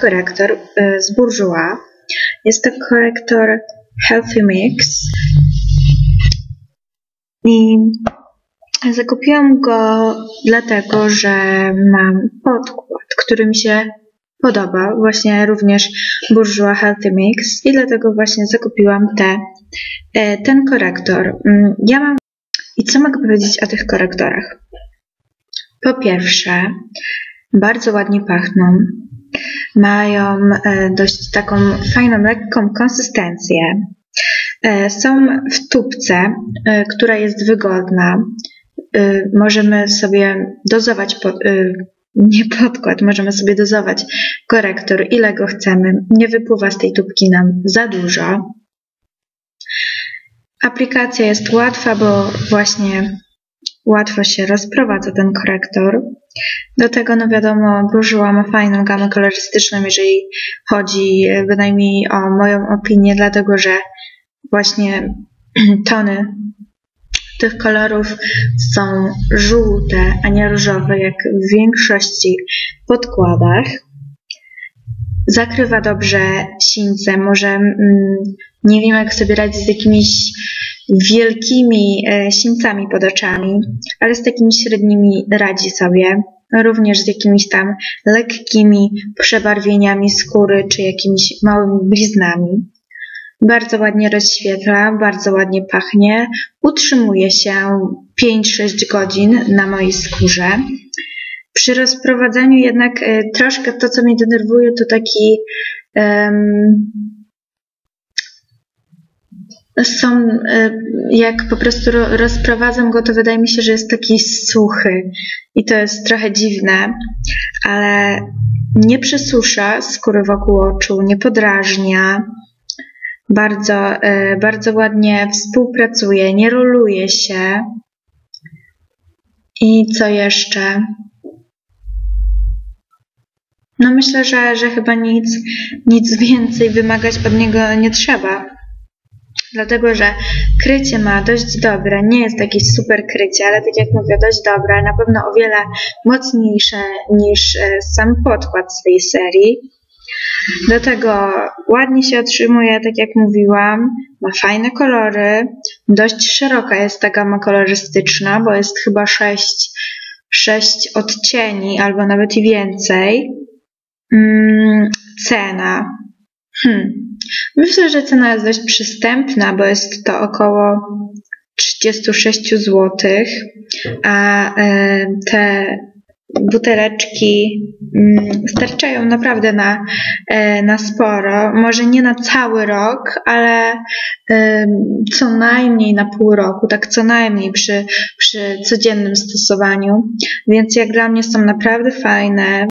korektor y, z Bourjois. Jest to korektor Healthy Mix. I zakupiłam go dlatego, że mam podkład, który mi się podoba, właśnie również Bourjois Healthy Mix i dlatego właśnie zakupiłam te, e, ten korektor. Mm, ja mam i co mogę powiedzieć o tych korektorach? Po pierwsze, bardzo ładnie pachną. Mają e, dość taką fajną, lekką konsystencję. E, są w tubce, która jest wygodna. Możemy sobie dozować nie podkład, możemy sobie dozować korektor, ile go chcemy. Nie wypływa z tej tubki nam za dużo. Aplikacja jest łatwa, bo właśnie łatwo się rozprowadza ten korektor. Do tego, no wiadomo, Brużuła ma fajną gamę kolorystyczną, jeżeli chodzi bynajmniej o moją opinię, dlatego że właśnie tony tych kolorów są żółte, a nie różowe, jak w większości podkładach. Zakrywa dobrze sińce. Może mm, nie wiem, jak sobie radzić z jakimiś wielkimi e, sińcami pod oczami, ale z takimi średnimi radzi sobie. Również z jakimiś tam lekkimi przebarwieniami skóry czy jakimiś małymi bliznami. Bardzo ładnie rozświetla, bardzo ładnie pachnie. Utrzymuje się 5-6 godzin na mojej skórze. Przy rozprowadzaniu jednak y, troszkę to, co mnie denerwuje, to taki um, są, y, jak po prostu rozprowadzam go, to wydaje mi się, że jest taki suchy i to jest trochę dziwne, ale nie przesusza skóry wokół oczu, nie podrażnia, bardzo, e, bardzo ładnie współpracuje, nie roluje się. I co jeszcze? No myślę, że, że chyba nic, nic więcej wymagać od niego nie trzeba. Dlatego, że krycie ma dość dobre, nie jest takie super krycie, ale tak jak mówię, dość dobre, na pewno o wiele mocniejsze niż e, sam podkład z tej serii. Do tego ładnie się otrzymuje, tak jak mówiłam, ma fajne kolory, dość szeroka jest ta gama kolorystyczna, bo jest chyba 6, 6 odcieni albo nawet i więcej. Hmm, cena. Hmm. Myślę, że cena jest dość przystępna, bo jest to około 36 zł, a e, te buteleczki mm, starczają naprawdę na, e, na sporo. Może nie na cały rok, ale co najmniej na pół roku, tak co najmniej przy, przy codziennym stosowaniu. Więc jak dla mnie są naprawdę fajne.